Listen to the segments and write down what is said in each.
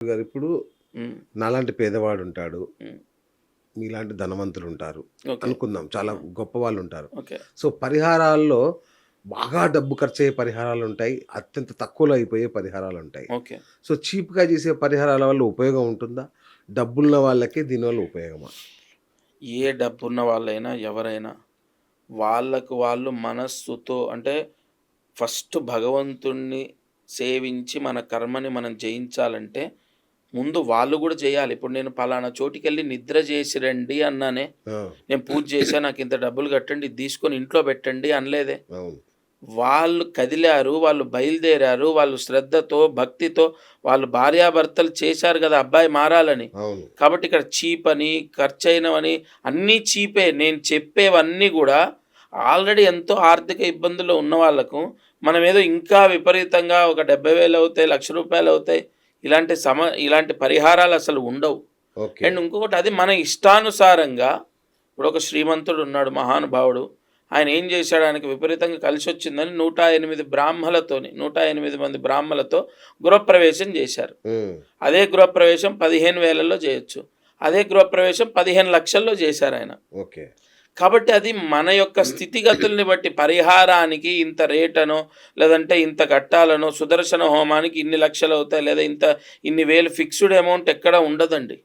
గారు ఇప్పుడు నాలాంటి పేదవాడు ఉంటాడు మీలాంటి ధనవంతులు ఉంటారు అనుకుందాం. చాలా గొప్ప వాళ్ళు ఉంటారు సో పరిహారాల్లో బాగా డబ్బు ఖర్చు అయ్యే పరిహారాలు ఉంటాయి అత్యంత తక్కువలో అయిపోయే పరిహారాలు ఉంటాయి ఓకే. సో చీప్గా చేసే పరిహారాల వల్ల ఉపయోగం ఉంటుందా? డబ్బున్న వాళ్ళకి దీనివల్ల ఉపయోగమా? ఏ డబ్బు ఉన్న వాళ్ళైనా ఎవరైనా వాళ్ళకు వాళ్ళు మనస్సుతో అంటే ఫస్ట్ భగవంతుణ్ణి సేవించి మన కర్మని మనం జయించాలంటే ముందు వాళ్ళు కూడా చేయాలి. ఇప్పుడు నేను పలానా చోటికి వెళ్ళి నిద్ర చేసి రండి అన్నానే నేను పూజ చేశా నాకు ఇంత డబ్బులు కట్టండి తీసుకొని ఇంట్లో పెట్టండి అనలేదే. వాళ్ళు కదిలారు వాళ్ళు బయలుదేరారు వాళ్ళు శ్రద్ధతో భక్తితో వాళ్ళు భార్యాభర్తలు చేశారు కదా అబ్బాయి మారాలని. కాబట్టి ఇక్కడ చీప్ అని ఖర్చు అయినవని అన్నీ చీపే. నేను చెప్పేవన్నీ కూడా ఆల్రెడీ ఎంతో ఆర్థిక ఇబ్బందులు ఉన్న వాళ్ళకు మనం ఏదో ఇంకా విపరీతంగా ఒక డెబ్బై వేలు అవుతాయి లక్ష రూపాయలు అవుతాయి ఇలాంటి సమ ఇలాంటి పరిహారాలు అసలు ఉండవు. అండ్ ఇంకొకటి అది మన ఇష్టానుసారంగా ఇప్పుడు ఒక శ్రీమంతుడు ఉన్నాడు మహానుభావుడు. ఆయన ఏం చేశాడు? ఆయనకి విపరీతంగా కలిసి వచ్చిందని నూట ఎనిమిది బ్రాహ్మలతోని నూట ఎనిమిది మంది బ్రాహ్మలతో గృహప్రవేశం చేశారు. అదే గృహప్రవేశం పదిహేను వేలలో చేయొచ్చు. అదే గృహప్రవేశం పదిహేను లక్షల్లో చేశారు ఆయన. ఓకే. కాబట్టి అది మన యొక్క స్థితిగతుల్ని బట్టి పరిహారానికి ఇంత రేటనో లేదంటే ఇంత కట్టాలనో సుదర్శన హోమానికి ఇన్ని లక్షలు అవుతాయి లేదా ఇంత ఇన్ని వేలు ఫిక్స్డ్ అమౌంట్ ఎక్కడ ఉండదండి.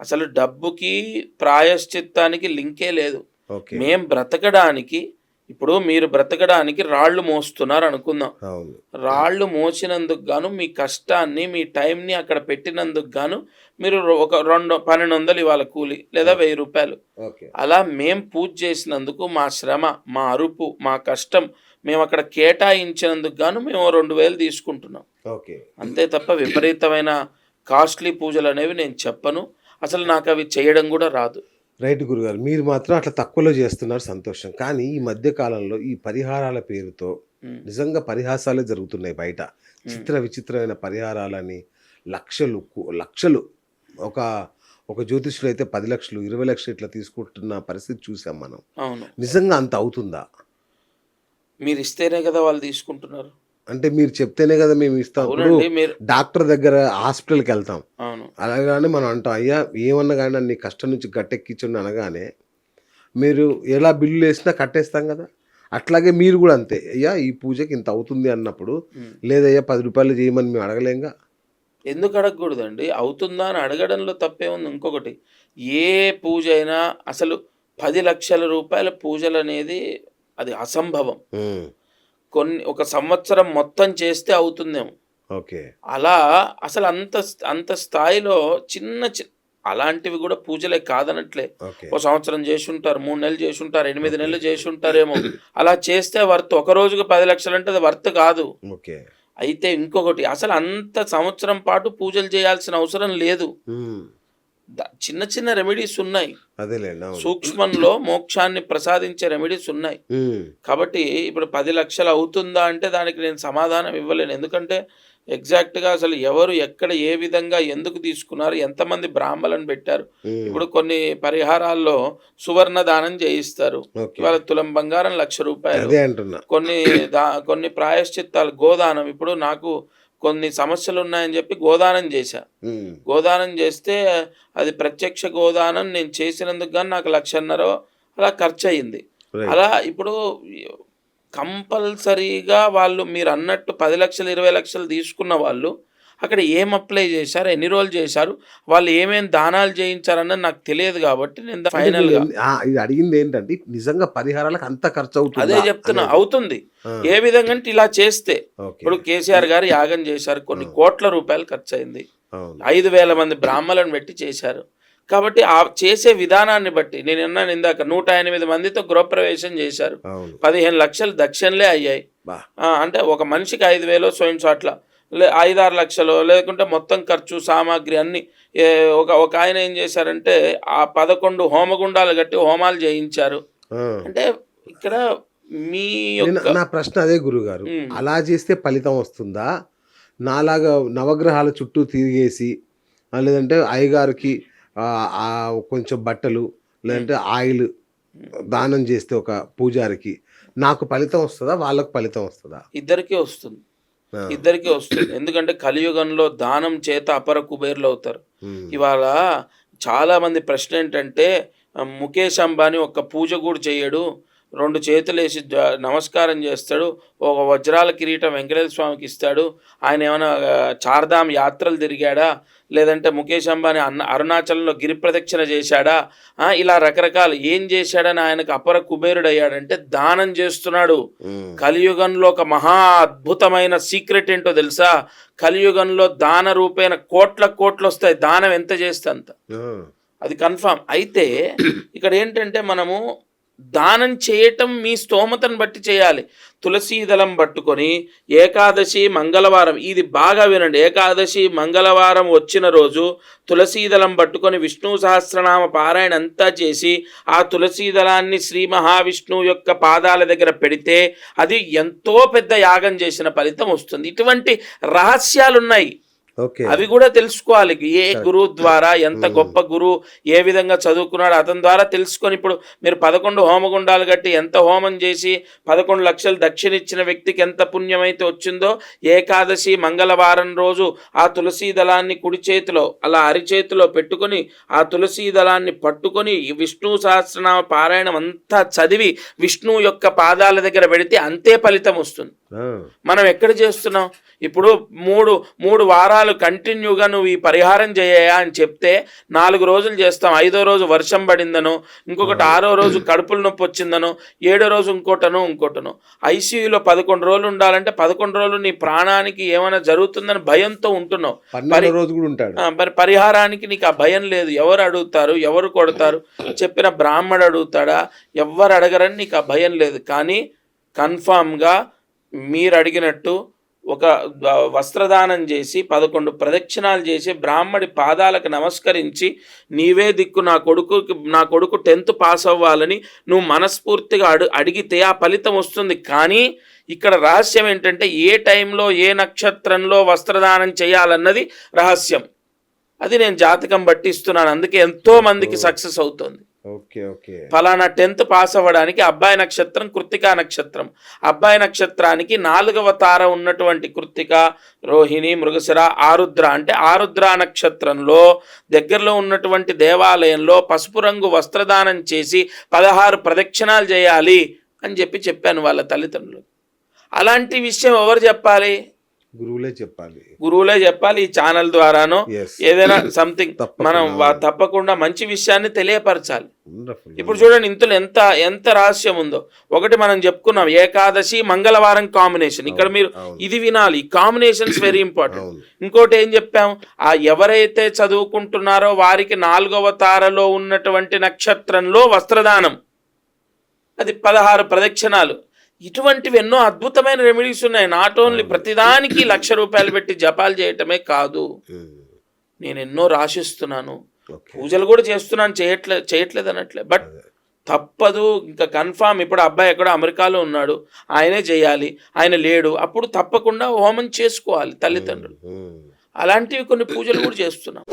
అసలు డబ్బుకి ప్రాయశ్చిత్తానికి లింకే లేదు. మేం బ్రతకడానికి ఇప్పుడు మీరు బ్రతకడానికి రాళ్ళు మోస్తున్నారు అనుకుందాం. రాళ్ళు మోసినందుకు గాను మీ కష్టాన్ని మీ టైంని అక్కడ పెట్టినందుకు గాను మీరు ఒక రెండు పన్నెండు వందలు ఇవాళ కూలి లేదా వెయ్యి రూపాయలు. అలా మేం పూజ చేసినందుకు మా శ్రమ మా అరుపు మా కష్టం మేము అక్కడ కేటాయించినందుకు గాను మేము రెండు వేలు తీసుకుంటున్నాం. ఓకే. అంతే తప్ప విపరీతమైన కాస్ట్లీ పూజలు అనేవి నేను చెప్పను. అసలు నాకు అవి చేయడం కూడా రాదు. రైట్ గురుగారు మీరు మాత్రం అట్లా తక్కువలో చేస్తున్నారు సంతోషం. కానీ ఈ మధ్య కాలంలో ఈ పరిహారాల పేరుతో నిజంగా పరిహాసాలే జరుగుతున్నాయి బయట. చిత్ర విచిత్రమైన పరిహారాలని లక్షలు లక్షలు. ఒక ఒక జ్యోతిష్యుడు అయితే పది లక్షలు ఇరవై లక్షలు ఇట్లా తీసుకుంటున్న పరిస్థితి చూసాం మనం. నిజంగా అంత అవుతుందా? మీరు ఇస్తేనే కదా వాళ్ళు తీసుకుంటున్నారు. అంటే మీరు చెప్తేనే కదా మేము ఇస్తాం. డాక్టర్ దగ్గర హాస్పిటల్కి వెళ్తాం. అవును. అలాగానే మనం అంటాం అయ్యా ఏమన్నా కానీ నీ కష్టం నుంచి గట్టెక్కించండి అనగానే మీరు ఎలా బిల్లు వేసినా కట్టేస్తాం కదా. అట్లాగే మీరు కూడా అంతే. అయ్యా ఈ పూజకి ఇంత అవుతుంది అన్నప్పుడు. లేదయ్యా పది రూపాయలు చేయమని మేము అడగలేంగా. ఎందుకు అడగకూడదండి? అవుతుందా అని అడగడంలో తప్పే ఉంది ఇంకొకటి. ఏ పూజ అయినా అసలు పది లక్షల రూపాయల పూజలు అనేది అది అసంభవం. కొన్ని ఒక సంవత్సరం మొత్తం చేస్తే అవుతుందేమో. ఓకే. అలా అసలు అంత అంత స్థాయిలో చిన్న చి అలాంటివి కూడా పూజలే కాదనట్లే. ఒక సంవత్సరం చేసి ఉంటారు మూడు నెలలు చేసి ఉంటారు ఎనిమిది నెలలు చేసి ఉంటారేమో అలా చేస్తే వర్త్ ఒక రోజుకి పది లక్షలు అంటే అది వర్త్ కాదు. ఓకే. అయితే ఇంకొకటి అసలు అంత సంవత్సరం పాటు పూజలు చేయాల్సిన అవసరం లేదు. చిన్న చిన్న రెమెడీస్ ఉన్నాయి. సూక్ష్మంలో మోక్షాన్ని ప్రసాదించే రెమెడీస్ ఉన్నాయి. కాబట్టి ఇప్పుడు పది లక్షలు అవుతుందా అంటే దానికి నేను సమాధానం ఇవ్వలేను. ఎందుకంటే ఎగ్జాక్ట్గా అసలు ఎవరు ఎక్కడ ఏ విధంగా ఎందుకు తీసుకున్నారు ఎంతమంది బ్రాహ్మలను పెట్టారు. ఇప్పుడు కొన్ని పరిహారాల్లో సువర్ణ దానం చేయిస్తారు ఇవాళ తులం బంగారం లక్ష రూపాయలు. కొన్ని కొన్ని ప్రాయశ్చిత్తాలు గోదానం. ఇప్పుడు నాకు కొన్ని సమస్యలు ఉన్నాయని చెప్పి గోదానం చేశా. గోదానం చేస్తే అది ప్రత్యక్ష గోదానం నేను చేసినందుకు కానీ నాకు లక్షన్నర అలా ఖర్చు అయింది రైట్. అలా ఇప్పుడు కంపల్సరీగా వాళ్ళు మీరు అన్నట్టు పది లక్షలు ఇరవై లక్షలు తీసుకున్న వాళ్ళు అక్కడ ఏం అప్లై చేశారు ఎన్ని రోజులు చేశారు వాళ్ళు ఏమేం దానాలు చేయించారన్నది నాకు తెలియదు కాబట్టి నేను ఇది అడిగింది ఏంటంటే నిజంగా పరిహారాలకు అంత ఖర్చు అవుతుంది అదే చెప్తున్నా అవుతుంది. ఏ విధంగా అంటే ఇలా చేస్తే ఇప్పుడు కేసీఆర్ గారు యాగం చేశారు కొన్ని కోట్ల రూపాయలు ఖర్చు అయింది ఐదు వేల మంది బ్రాహ్మలను పెట్టి చేశారు. కాబట్టి ఆ చేసే విధానాన్ని బట్టి నేను అన్నాను ఇందాక నూట ఎనిమిది మందితో గృహప్రవేశం చేశారు. పదిహేను లక్షలు దక్షిణలే అయ్యాయి. అంటే ఒక మనిషికి ఐదు వేలు స్వయం చోట్ల లే ఐదారు లక్షలు లేకుంటే మొత్తం ఖర్చు సామాగ్రి అన్ని ఒక ఒక ఆయన ఏం చేశారంటే ఆ పదకొండు హోమగుండాలు కట్టి హోమాలు చేయించారు. అంటే ఇక్కడ మీ నా ప్రశ్న అదే గురుగారు. అలా చేస్తే ఫలితం వస్తుందా నాలాగా నవగ్రహాల చుట్టూ తిరిగేసి లేదంటే అయ్యగారికి కొంచెం బట్టలు లేదంటే ఆయిల్ దానం చేస్తే ఒక పూజారికి నాకు ఫలితం వస్తుందా వాళ్ళకు ఫలితం వస్తుందా ఇద్దరికీ వస్తుంది. ఇద్దరికి వస్తుంది. ఎందుకంటే కలియుగంలో దానం చేత అపర కుబేర్లు అవుతారు. ఇవాళ చాలా మంది ప్రశ్న ఏంటంటే ముఖేష్ అంబానీ ఒక్క పూజ కూడా చేయడు రెండు చేతులు వేసి నమస్కారం చేస్తాడు. ఒక వజ్రాల కిరీటం వెంకటేశ్వర స్వామికి ఇస్తాడు. ఆయన ఏమైనా చార్ధామ్ యాత్రలు తిరిగాడా? లేదంటే ముఖేష్ అంబానీ అన్న అరుణాచలంలో గిరి ప్రదక్షిణ చేశాడా? ఇలా రకరకాలు. ఏం చేశాడని ఆయనకు అపర కుబేరుడు అయ్యాడంటే దానం చేస్తున్నాడు. కలియుగంలో ఒక మహా అద్భుతమైన సీక్రెట్ ఏంటో తెలుసా? కలియుగంలో దాన రూపేణ కోట్ల కోట్లు వస్తాయి దానం ఎంత చేస్తే అంత. అది కన్ఫామ్. అయితే ఇక్కడ ఏంటంటే మనము దానం చేయటం మీ స్తోమతను బట్టి చేయాలి. తులసీ దళం పట్టుకొని ఏకాదశి మంగళవారం ఇది బాగా వినండి. ఏకాదశి మంగళవారం వచ్చిన రోజు తులసీ దళం పట్టుకొని విష్ణు సహస్రనామ పారాయణ అంతా చేసి ఆ తులసీ దళాన్ని శ్రీ మహావిష్ణువు యొక్క పాదాల దగ్గర పెడితే అది ఎంతో పెద్ద యాగం చేసిన ఫలితం వస్తుంది. ఇటువంటి రహస్యాలున్నాయి. అవి కూడా తెలుసుకోవాలి. ఏ గురువు ద్వారా ఎంత గొప్ప గురువు ఏ విధంగా చదువుకున్నాడు అతని ద్వారా తెలుసుకొని ఇప్పుడు మీరు పదకొండు హోమగుండాలు కట్టి ఎంత హోమం చేసి పదకొండు లక్షలు దక్షిణ ఇచ్చిన వ్యక్తికి ఎంత పుణ్యమైతే వచ్చిందో ఏకాదశి మంగళవారం రోజు ఆ తులసీ దళాన్ని కుడి చేతిలో అలా అరిచేతిలో పెట్టుకొని ఆ తులసీ దళాన్ని పట్టుకొని విష్ణు సహస్రనామ పారాయణం అంతా చదివి విష్ణువు యొక్క పాదాల దగ్గర పెడితే అంతే ఫలితం వస్తుంది. మనం ఎక్కడ చేస్తున్నాం? ఇప్పుడు మూడు మూడు వారాలు కంటిన్యూగా నువ్వు ఈ పరిహారం చేయయా అని చెప్తే నాలుగు రోజులు చేస్తాం. ఐదో రోజు వర్షం పడిందనో ఇంకొకటి ఆరో రోజు కడుపుల నొప్పి వచ్చిందనో ఏడో రోజు ఇంకోటనో ఇంకోటనో. ఐసీయూలో పదకొండు రోజులు ఉండాలంటే పదకొండు రోజులు నీ ప్రాణానికి ఏమైనా జరుగుతుందని భయంతో ఉంటున్నావు. పన్నెండో రోజు కూడా ఉంటాడు. ఆ, మరి పరిహారానికి నీకు ఆ భయం లేదు. ఎవరు అడుగుతారు? ఎవరు కొడతారు? చెప్పిన బ్రాహ్మడు అడుగుతాడా? ఎవరు అడగరని నీకు ఆ భయం లేదు. కానీ కన్ఫామ్గా మీరు అడిగినట్టు ఒక వస్త్రదానం చేసి పదకొండు ప్రదక్షిణాలు చేసి బ్రాహ్మడి పాదాలకు నమస్కరించి నీవే దిక్కు నా కొడుకుకి నా కొడుకు టెన్త్ పాస్ అవ్వాలని నువ్వు మనస్ఫూర్తిగా అడు అడిగితే ఆ ఫలితం వస్తుంది. కానీ ఇక్కడ రహస్యం ఏంటంటే ఏ టైంలో ఏ నక్షత్రంలో వస్త్రదానం చేయాలన్నది రహస్యం. అది నేను జాతకం బట్టి ఇస్తున్నాను. అందుకే ఎంతో మందికి సక్సెస్ అవుతుంది. ఫలానా టెన్త్ పాస్ అవ్వడానికి అబ్బాయి నక్షత్రం కృత్తికా నక్షత్రం. అబ్బాయి నక్షత్రానికి నాలుగవ తార ఉన్నటువంటి కృత్తిక రోహిణి మృగశిర ఆరుద్ర అంటే ఆరుద్ర నక్షత్రంలో దగ్గరలో ఉన్నటువంటి దేవాలయంలో పసుపు రంగు వస్త్రదానం చేసి పదహారు ప్రదక్షిణాలు చేయాలి అని చెప్పి చెప్పాను వాళ్ళ తల్లిదండ్రులు. అలాంటి విషయం ఎవరు చెప్పాలి? గురువులే చెప్పాలి. గురువులే చెప్పాలి ఈ ఛానల్ ద్వారానో ఏదైనా సంథింగ్. మనం తప్పకుండా మంచి విషయాన్ని తెలియపరచాలి. ఇప్పుడు చూడండి ఇందులో ఎంత ఎంత రహస్యం ఉందో. ఒకటి మనం చెప్పుకున్నాం ఏకాదశి మంగళవారం కాంబినేషన్ ఇక్కడ మీరు. ఇది వినాలి. కాంబినేషన్స్ వెరీ ఇంపార్టెంట్ ఇంకోటి ఏం చెప్పాం ఆ ఎవరైతే చదువుకుంటున్నారో వారికి నాలుగవ తారలో ఉన్నటువంటి నక్షత్రంలో వస్త్రదానం. అది పదహారు ప్రదక్షిణాలు. ఇటువంటివి ఎన్నో అద్భుతమైన రెమెడీస్ ఉన్నాయి. నాట్ ఓన్లీ ప్రతిదానికి లక్ష రూపాయలు పెట్టి జపాలు చేయటమే కాదు. నేను ఎన్నో రాసిస్తున్నాను. పూజలు కూడా చేస్తున్నాను. చేయట్లే చేయట్లేదు అనట్లే బట్ తప్పదు. ఇంకా కన్ఫామ్. ఇప్పుడు అబ్బాయి ఎక్కడో అమెరికాలో ఉన్నాడు. ఆయనే చేయాలి. ఆయన లేడు. అప్పుడు తప్పకుండా హోమం చేసుకోవాలి తల్లిదండ్రులు. అలాంటివి కొన్ని పూజలు కూడా చేస్తున్నాం.